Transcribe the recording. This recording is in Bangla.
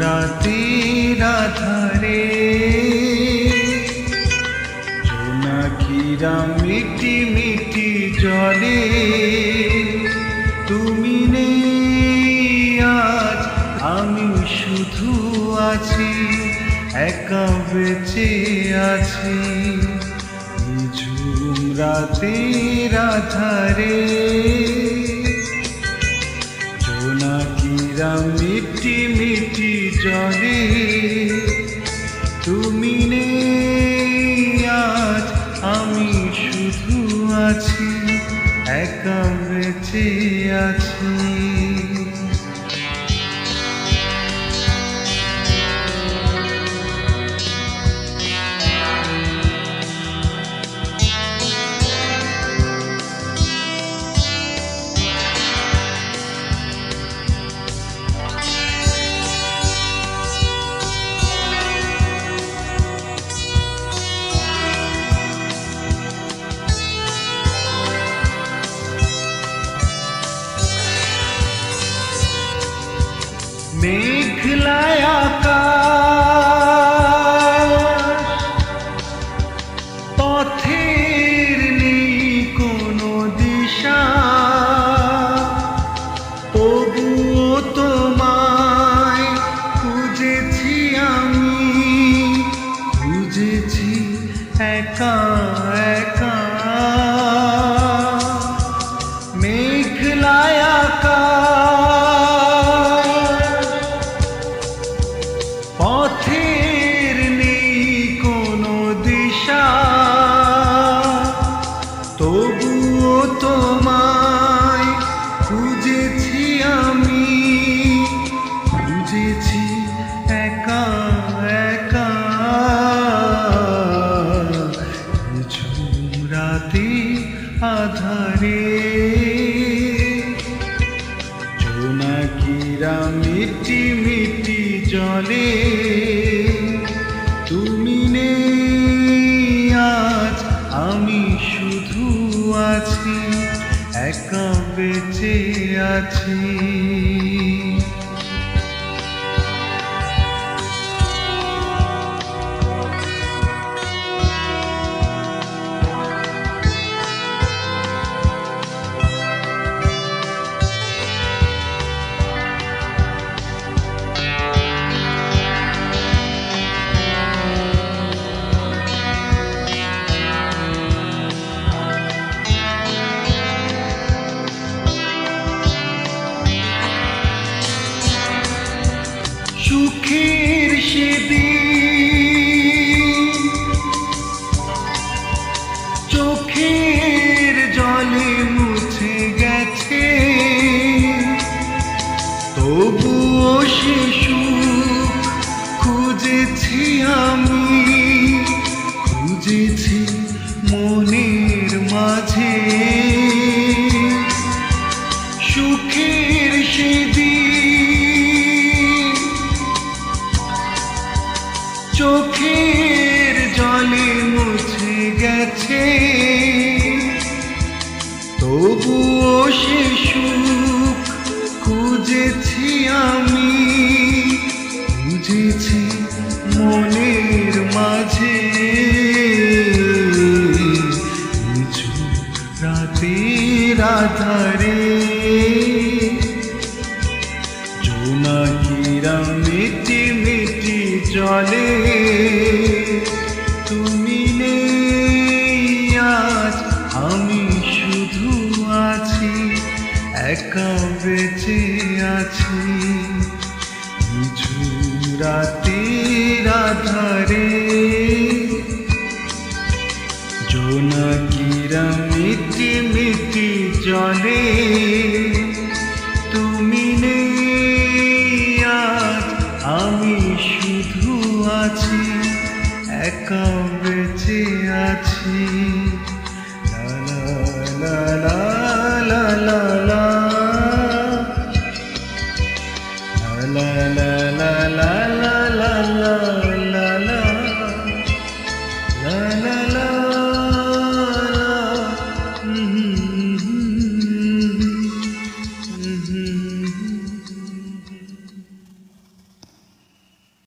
রাতের আধারে জোনাকিরা মিটি মিটি জলে, তুমি নেই আজ, আমি শুধু আছি, একা বেঁচে আছি। ঝুম রাতের আধারে জোনাকিরা মিটি জলে তুমি নেই আজ আমি শুধু আছি একা বেঁচে আছি। मेघ लाया রাতে আধারে। জোনাকিরা মিটি মিটি জলে। তুমি নেই আজ, আমি শুধু আছি, একা বেঁচে আছি। চোখের জলে মুছে গেছে। তবুও সে রাতের আধারে জোনাকিরা মিটি মিটি জলে তুমি নেই আজ আমি শুধু আছি একা বেঁচে আছি ঝুম রাতের মিটি মিটি জলে তুমি নেই আমি শুধু আছি একা বেঁচে আছি লা লা লা লা লা লা লা লা লা লা